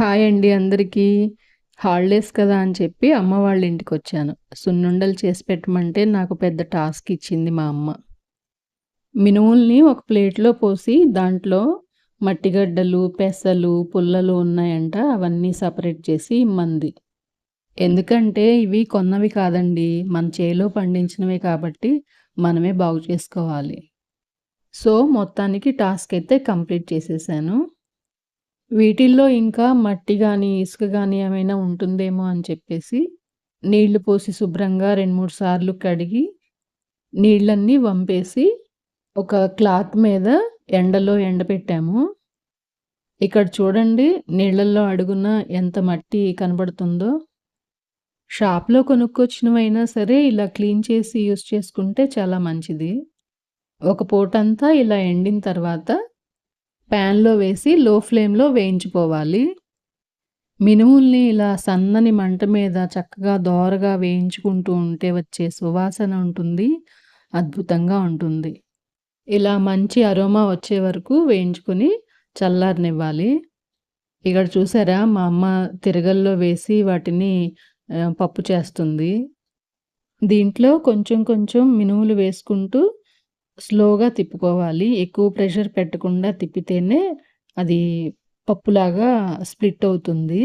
Hi అండి అందరికీ. Holidays కదా అని చెప్పి అమ్మ వాళ్ళ ఇంటికి వచ్చాను. సున్నుండలు చేసి పెట్టమంటే నాకు పెద్ద టాస్క్ ఇచ్చింది మా అమ్మ. మినుముల్ని ఒక ప్లేట్లో పోసి దాంట్లో మట్టిగడ్డలు పెసలు పుల్లలు ఉన్నాయంట అవన్నీ సపరేట్ చేసి ఇమ్మంది. ఎందుకంటే ఇవి కొన్నవి కాదండి మన చేలో పండించినవి కాబట్టి మనమే బాగు చేసుకోవాలి. సో మొత్తానికి టాస్క్ అయితే కంప్లీట్ చేసేసాను. వీటిల్లో ఇంకా మట్టి కానీ ఇసుక కానీ ఏమైనా ఉంటుందేమో అని చెప్పేసి నీళ్ళు పోసి శుభ్రంగా రెండు మూడు సార్లు కడిగి నీళ్ళన్నీ వంపేసి ఒక క్లాత్ మీద ఎండలో ఎండపెట్టాము ఇక్కడ చూడండి నీళ్ళల్లో అడుగున ఎంత మట్టి కనబడుతుందో. షాప్లో కొనుక్కొచ్చినవైనా సరే ఇలా క్లీన్ చేసి యూస్ చేసుకుంటే చాలా మంచిది. ఒక పూటంతా ఇలా ఎండిన తర్వాత ప్యాన్లో వేసి లో ఫ్లేమ్లో వేయించుకోవాలి. మినుముల్ని ఇలా సన్నని మంట మీద చక్కగా దోరగా వేయించుకుంటూ ఉంటే వచ్చే సువాసన ఉంటుంది అద్భుతంగా ఉంటుంది. ఇలా మంచి అరోమా వచ్చే వరకు వేయించుకొని చల్లారనివ్వాలి. ఇక్కడ చూసారా మా అమ్మ తిరగల్లో వేసి వాటిని పప్పు చేస్తుంది. దీంట్లో కొంచెం కొంచెం మినుములు వేసుకుంటూ స్లోగా తిప్పుకోవాలి. ఎక్కువ ప్రెషర్ పెట్టకుండా తిప్పితేనే అది పప్పులాగా స్ప్లిట్ అవుతుంది.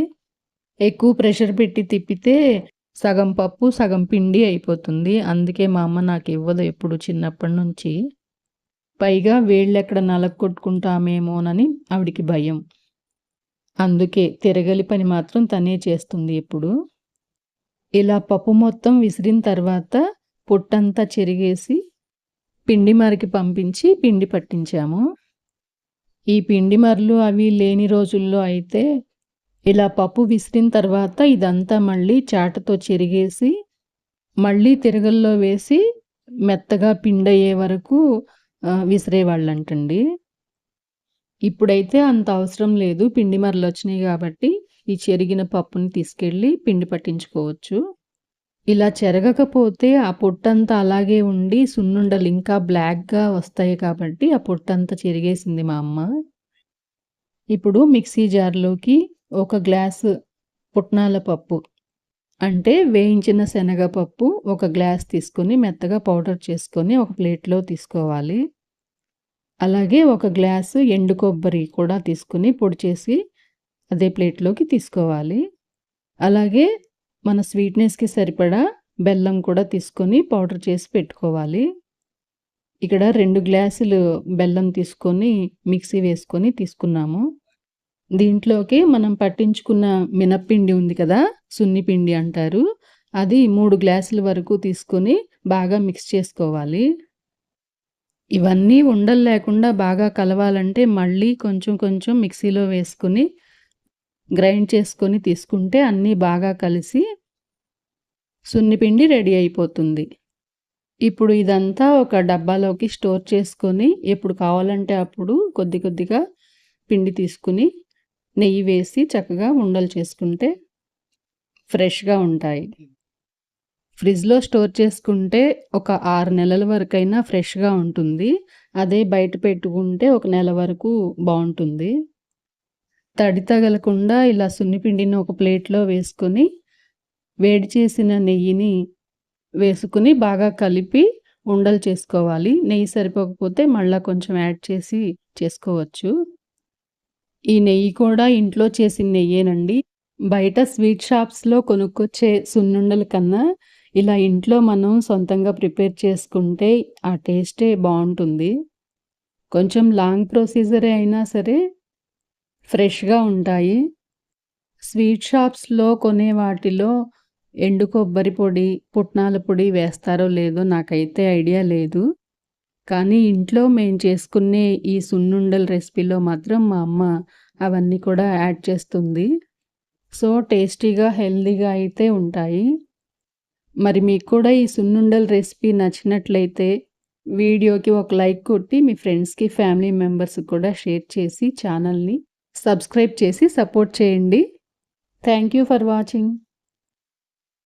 ఎక్కువ ప్రెషర్ పెట్టి తిప్పితే సగం పప్పు సగం పిండి అయిపోతుంది. అందుకే మా అమ్మ నాకు ఇవ్వదు ఎప్పుడు చిన్నప్పటి నుంచి పైగా వేళ్ళు ఎక్కడ నలగొట్టుకుంటామేమోనని ఆవిడికి భయం. అందుకే తిరగలి పని మాత్రం తనే చేస్తుంది ఎప్పుడు. ఇలా పప్పు మొత్తం విసిరిన తర్వాత పొట్టంతా చెరిగేసి పిండి మరికి పంపించి పిండి పట్టించాము. ఈ పిండి మరలు అవి లేని రోజుల్లో అయితే ఇలా పప్పు విసిరిన తర్వాత ఇదంతా మళ్ళీ చాటతో చెరిగేసి మళ్ళీ తిరగల్లో వేసి మెత్తగా పిండి అయ్యే వరకు విసిరేవాళ్ళంటండి. ఇప్పుడైతే అంత అవసరం లేదు. పిండి మరలు వచ్చినాయి కాబట్టి ఈ చెరిగిన పప్పుని తీసుకెళ్ళి పిండి పట్టించుకోవచ్చు. ఇలా చెరగకపోతే ఆ పొట్టంతా అలాగే ఉండి సున్నుండలు ఇంకా బ్లాక్‌గా వస్తాయి కాబట్టి ఆ పొట్టంతా చెరిగేసింది మా అమ్మ. ఇప్పుడు మిక్సీ జార్‌లోకి ఒక గ్లాసు పుట్నాల పప్పు అంటే వేయించిన శనగపప్పు ఒక గ్లాస్ తీసుకొని మెత్తగా పౌడర్ చేసుకొని ఒక ప్లేట్‌లో తీసుకోవాలి. అలాగే ఒక గ్లాసు ఎండు కొబ్బరి కూడా తీసుకొని పొడి చేసి అదే ప్లేట్‌లోకి తీసుకోవాలి. అలాగే మన స్వీట్నెస్కి సరిపడా బెల్లం కూడా తీసుకొని పౌడర్ చేసి పెట్టుకోవాలి. ఇక్కడ రెండు గ్లాసులు బెల్లం తీసుకొని మిక్సీ వేసుకొని తీసుకున్నాము. దీంట్లోకి మనం పట్టించుకున్న మినప్పిండి ఉంది కదా సున్నిపిండి అంటారు. అది మూడు గ్లాసుల వరకు తీసుకొని బాగా మిక్స్ చేసుకోవాలి. ఇవన్నీ ఉండలు లేకుండా బాగా కలవాలంటే మళ్ళీ కొంచెం కొంచెం మిక్సీలో వేసుకొని గ్రైండ్ చేసుకొని తీసుకుంటే అన్నీ బాగా కలిసి సున్నిపిండి రెడీ అయిపోతుంది. ఇప్పుడు ఇదంతా ఒక డబ్బాలోకి స్టోర్ చేసుకొని ఎప్పుడు కావాలంటే అప్పుడు కొద్ది కొద్దిగా పిండి తీసుకుని నెయ్యి వేసి చక్కగా ఉండలు చేసుకుంటే ఫ్రెష్గా ఉంటాయి. ఫ్రిడ్జ్లో స్టోర్ చేసుకుంటే ఒక ఆరు నెలల వరకైనా ఫ్రెష్గా ఉంటుంది. అదే బయట పెట్టుకుంటే ఒక నెల వరకు బాగుంటుంది. తడి తగలకుండా ఇలా సున్నిపిండిని ఒక ప్లేట్లో వేసుకొని వేడి చేసిన నెయ్యిని వేసుకుని బాగా కలిపి ఉండలు చేసుకోవాలి. నెయ్యి సరిపోకపోతే మళ్ళీ కొంచెం యాడ్ చేసి చేసుకోవచ్చు. ఈ నెయ్యి కూడా ఇంట్లో చేసిన నెయ్యేనండి. బయట స్వీట్ షాప్స్లో కొనుక్కొచ్చే సున్నుండల కన్నా ఇలా ఇంట్లో మనం సొంతంగా ప్రిపేర్ చేసుకుంటే ఆ టేస్టే బాగుంటుంది. కొంచెం లాంగ్ ప్రొసీజరే అయినా సరే ఫ్రెష్గా ఉంటాయి. స్వీట్ షాప్స్లో కొనే వాటిలో ఎండు కొబ్బరి పొడి పుట్నాల పొడి వేస్తారో లేదో నాకైతే ఐడియా లేదు. కానీ ఇంట్లో మేము చేసుకునే ఈ సున్నుండల రెసిపీలో మాత్రం మా అమ్మ అవన్నీ కూడా యాడ్ చేస్తుంది. సో టేస్టీగా హెల్దీగా అయితే ఉంటాయి. మరి మీకు కూడా ఈ సున్నుండల రెసిపీ నచ్చినట్లయితే వీడియోకి ఒక లైక్ కొట్టి మీ ఫ్రెండ్స్కి ఫ్యామిలీ మెంబర్స్ కూడా షేర్ చేసి ఛానల్ని సబ్స్క్రైబ్ చేసి సపోర్ట్ చేయండి. Thank you for watching